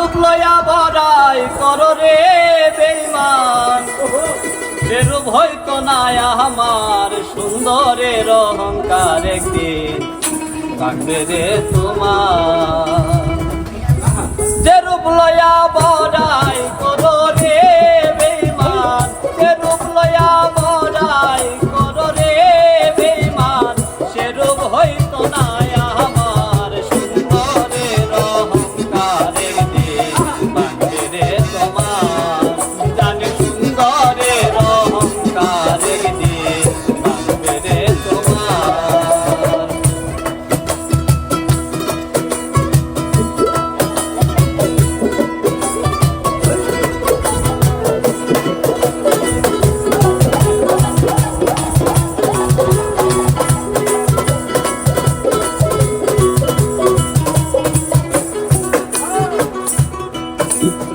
রূপ লয়া বড়াই কর রে বেমান এরূপ হয়তো নাই আমার সুন্দরের অহংকার একদিন থাকবে রে তোমার। যেরূপ লয়া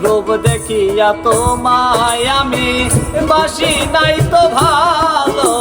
রূপ দেখিয়া তোমায় আমি বাসি নাই তো ভালো।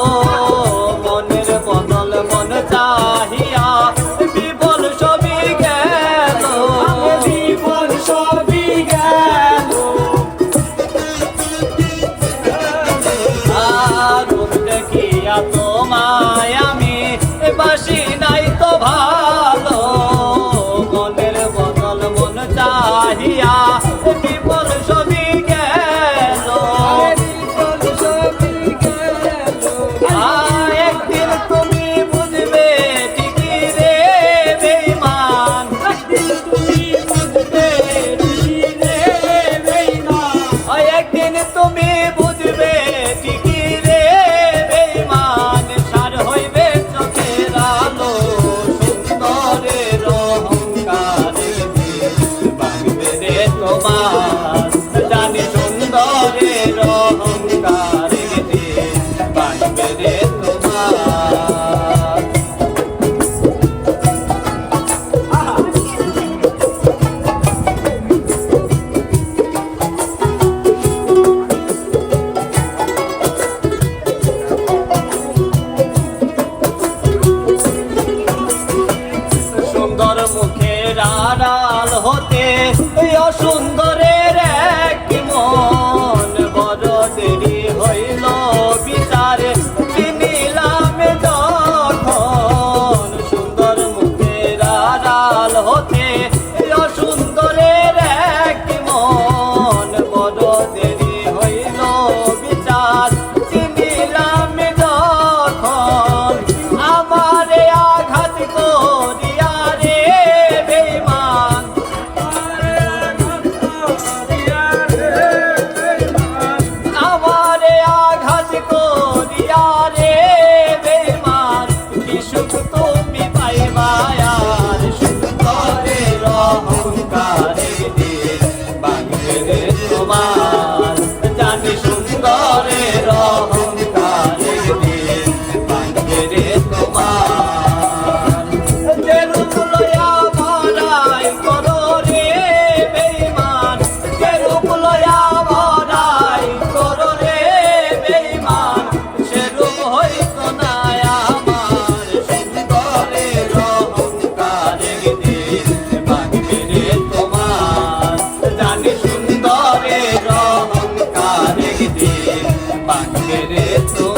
পাখেরে তো।